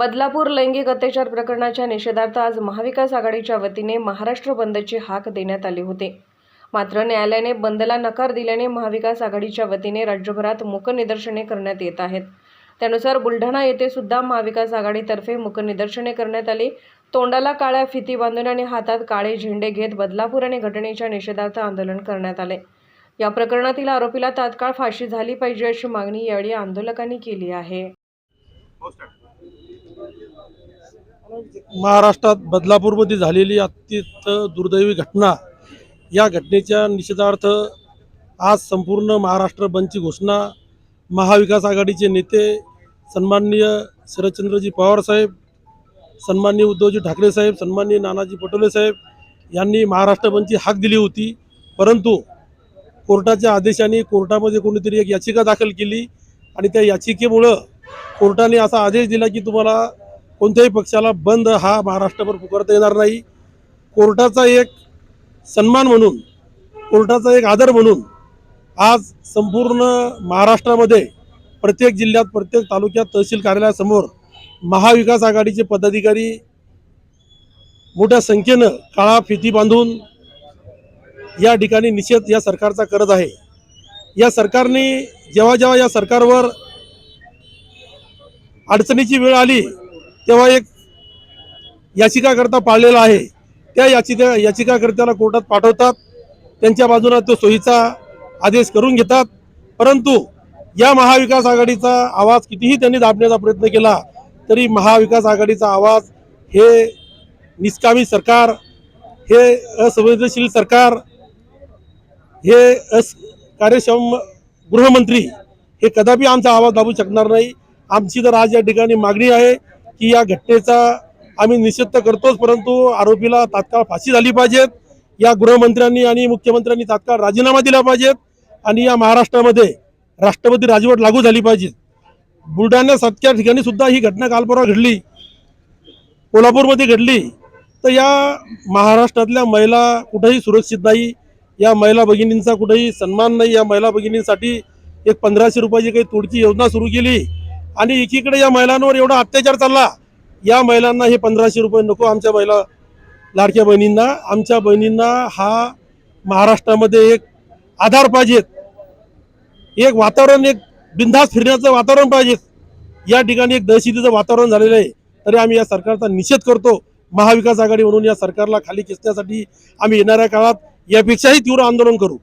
बदलापूर लैंगिक अत्याचार प्रकरणाच्या निषेधार्थ आज महाविकास आघाडीच्या वतीने महाराष्ट्र बंदची हाक देण्यात आली होती. मात्र न्यायालयाने बंदला नकार दिल्याने महाविकास आघाडीच्या वतीने राज्यभरात मूकनिदर्शने करण्यात येत आहेत. त्यानुसार बुलढाणा येथे सुद्धा महाविकास आघाडीतर्फे मूकनिदर्शने करण्यात आली. तोंडाला काळ्या फिती बांधून आणि हातात काळे झेंडे घेत बदलापूर आणि घटनेच्या निषेधार्थ आंदोलन करण्यात आले. या प्रकरणातील आरोपीला तात्काळ फाशी झाली पाहिजे अशी मागणी यावेळी आंदोलकांनी केली आहे. हो, महाराष्ट्रात बदलापूरमध्ये झालेली अत्यंत दुर्दैवी घटना या घटनेच्या निषेधार्थ आज संपूर्ण महाराष्ट्र बंदची घोषणा. महाविकास आघाडीचे नेते सन्माननीय शरदचंद्रजी पवार साहेब सन्माननीय उद्धवजी ठाकरे साहेब सन्माननीय नानाजी पटोले साहेब यांनी महाराष्ट्र बंदची हाक दिली होती. परंतु कोर्टाच्या आदेशाने कोर्टामध्ये कोणीतरी एक याचिका दाखल केली आणि त्या याचिकेमुळं कोर्टाने असा आदेश दिला की तुम्हाला कोणत्याही पक्षाला बंद हा महाराष्ट्रभर पुकारता येणार नाही. कोर्टाचा एक सन्मान म्हणून कोर्टाचा एक आदर म्हणून आज संपूर्ण महाराष्ट्रामध्ये प्रत्येक जिल्ह्यात प्रत्येक तालुक्यात तहसील कार्यालयासमोर महाविकास आघाडीचे पदाधिकारी मोठ्या संख्येनं काळा फिती बांधून या ठिकाणी निषेध या सरकारचा करत आहे. या सरकारने जेव्हा जेव्हा या सरकारवर अडचणीची वेळ आली तेव्हा एक याचिकाकर्ता पाळलेला आहे. त्या याचिका याचिकाकर्त्याला कोर्टात पाठवतात. त्यांच्या बाजूला तो सोयीचा आदेश करून घेतात. परंतु या महाविकास आघाडीचा आवाज कितीही त्यांनी दाबण्याचा प्रयत्न केला तरी महाविकास आघाडीचा आवाज हे निष्कामी सरकार हे असंवेदनशील सरकार हे अस कार्यक्षम गृहमंत्री हे कदापि आमचा आवाज दाबू शकणार नाही. आमची तर आज या ठिकाणी मागणी आहे की या घटनेचा आम्ही निषेध तर करतोच परंतु आरोपीला तात्काळ फाशी झाली पाहिजेत या गृहमंत्र्यांनी आणि मुख्यमंत्र्यांनी तात्काळ राजीनामा दिला पाहिजेत आणि या महाराष्ट्रामध्ये राष्ट्रपती राजवट लागू झाली पाहिजे. बुलढाण्यासारख्या ठिकाणी सुद्धा ही घटना कालपरवा घडली. कोल्हापूरमध्ये घडली. तर या महाराष्ट्रातल्या महिला कुठेही सुरक्षित नाही. या महिला भगिनींचा कुठेही सन्मान नाही. या महिला भगिनींसाठी एक पंधराशे रुपयाची काही तोडची योजना सुरू केली. आणि एकीकडे या महिलांवर एवढा अत्याचार चालला या महिलांना हे पंधराशे रुपये नको आमच्या महिला लाडक्या बहिणींना. आमच्या बहिणींना हा महाराष्ट्रामध्ये एक आधार पाहिजेत एक वातावरण एक बिनधास्त फिरण्याचं वातावरण पाहिजे. या ठिकाणी एक दहशतीचं वातावरण झालेलं आहे. तरी आम्ही या सरकारचा निषेध करतो. महाविकास आघाडी म्हणून या सरकारला खाली खेचण्यासाठी आम्ही येणाऱ्या काळात यापेक्षाही तीव्र आंदोलन करू.